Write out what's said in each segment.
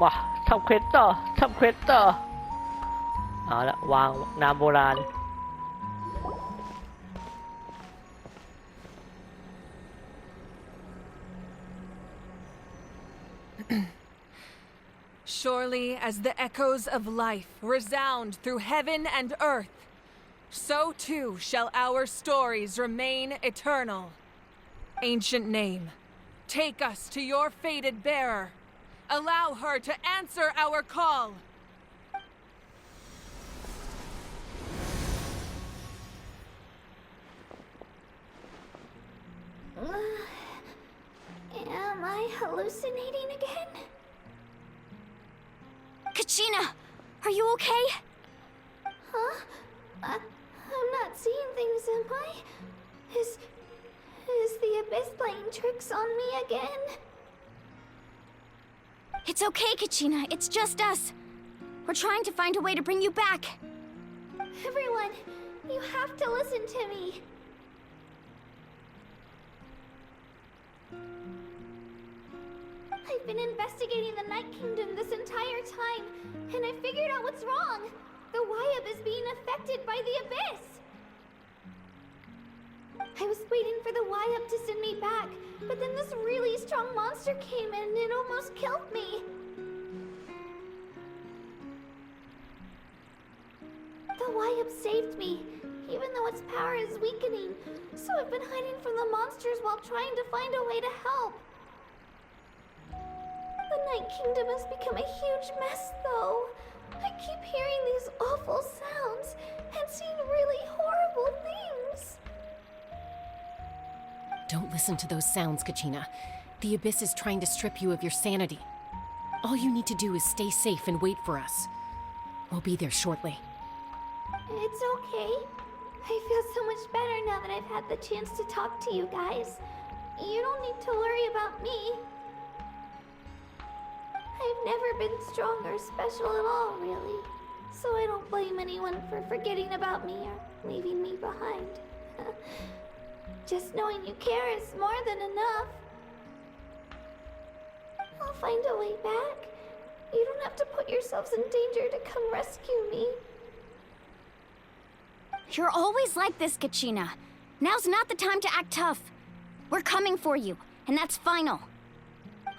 มาทำเควสต่อทำเควสต่อเอาละวางน้ำโบราณ Surely as the echoes of life resound through heaven and earth, so too shall our stories remain eternal. Ancient name, take us to your fated bearer. Allow her to answer our call. Uh, am I hallucinating again? Kachina, are you okay? Huh? I, I'm not seeing things, am I? Is. Is the Abyss playing tricks on me again? It's okay, Kachina. It's just us. We're trying to find a way to bring you back. Everyone, you have to listen to me. I've been investigating the Night Kingdom this entire time, and I figured out what's wrong. The Wyab is being affected by the. I was waiting for the Wyab to send me back, but then this really strong monster came in and it almost killed me. The Wyab saved me, even though its power is weakening. So I've been hiding from the monsters while trying to find a way to help. The Night Kingdom has become a huge mess, though. I keep listen to those sounds, Kachina. The Abyss is trying to strip you of your sanity. All you need to do is stay safe and wait for us. We'll be there shortly. It's okay. I feel so much better now that I've had the chance to talk to you guys. You don't need to worry about me. I've never been strong or special at all, really. So I don't blame anyone for forgetting about me or leaving me behind. Just knowing you care is more than enough. I'll find a way back. You don't have to put yourselves in danger to come rescue me. You're always like this, Kachina. Now's not the time to act tough. We're coming for you, and that's final.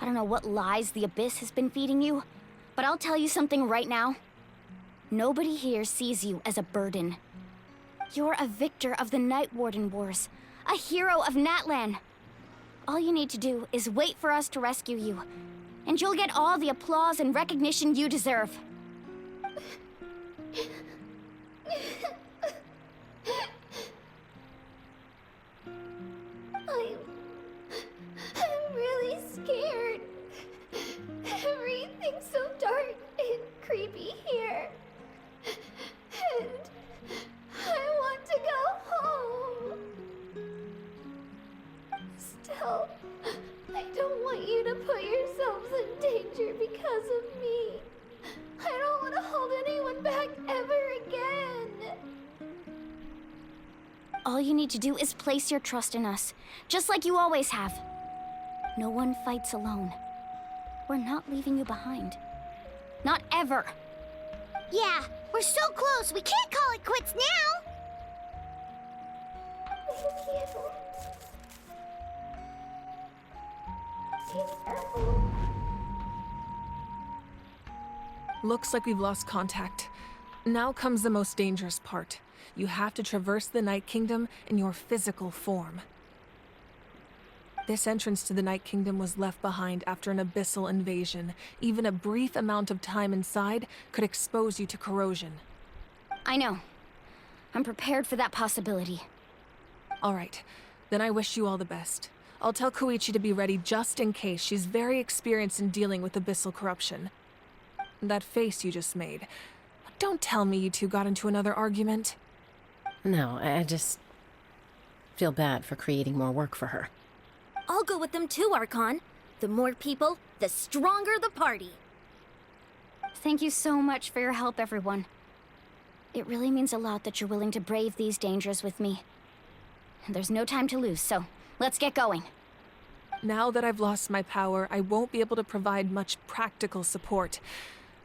I don't know what lies the Abyss has been feeding you, but I'll tell you something right now. Nobody here sees you as a burden. You're a victor of the Night Warden Wars, a hero of Natlan. All you need to do is wait for us to rescue you, and you'll get all the applause and recognition you deserve. All you need to do is place your trust in us, just like you always have. No one fights alone. We're not leaving you behind. Not ever. Yeah, we're so close. We can't call it quits now. Looks like we've lost contact. Now comes the most dangerous part. You have to traverse the Night Kingdom in your physical form. This entrance to the Night Kingdom was left behind after an abyssal invasion. Even a brief amount of time inside could expose you to corrosion. I know. I'm prepared for that possibility. All right, then I wish you all the best. I'll tell Koichi to be ready just in case. She's very experienced in dealing with abyssal corruption. That face you just made. Don't tell me you two got into another argument. No, I I just feel bad for creating more work for her. I'll go with them too, Archon. The more people, the stronger the party. Thank you so much for your help, everyone. It really means a lot that you're willing to brave these dangers with me. There's no time to lose, so let's get going. Now that I've lost my power, I won't be able to provide much practical support.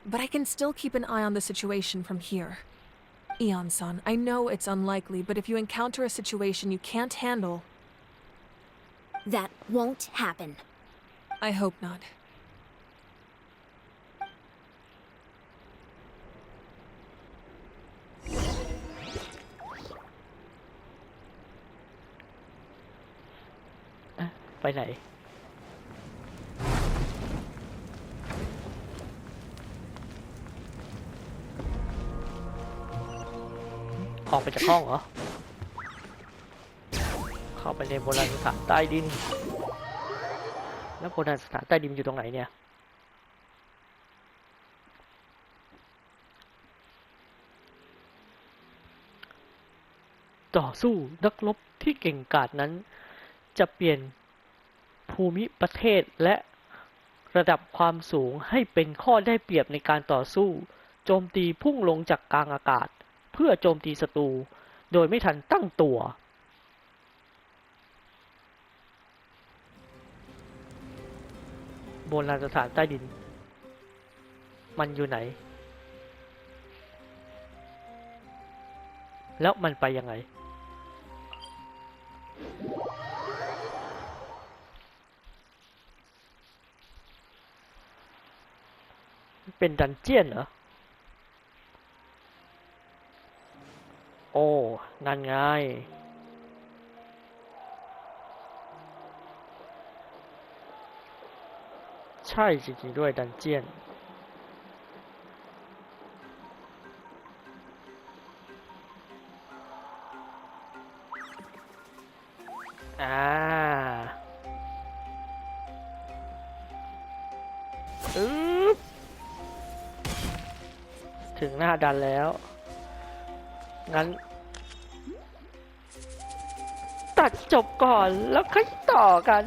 But I can still keep an eye on the situation from here. Eon san, I know it's unlikely, but if you encounter a situation you can't handle, That won't happen. I hope not. Ah, ไป ออกไปจากห้องเหรอ เข้าไปในโบราณสถานใต้ดิน แล้วโบราณสถานใต้ดินอยู่ตรงไหนเนี่ย ต่อสู้นักรบที่เก่งกาจนั้น จะเปลี่ยนภูมิประเทศและระดับความสูงให้เป็นข้อได้เปรียบในการต่อสู้ โจมตีพุ่งลงจากกลางอากาศ พื่อโจมตีศัตรู โดยไม่ทันตั้งตัว โบราณสถานใต้ดิน มันอยู่ไหน แล้วมันไปยังไงเป็นดันเจียนเหรอ อ้ นั่นไง ใช่จริงๆด้วยดันเจียน อ่าอึ๊บถึงหน้าดันแล้ว งั้น ตัดจบก่อนแล้วค่อยต่อกัน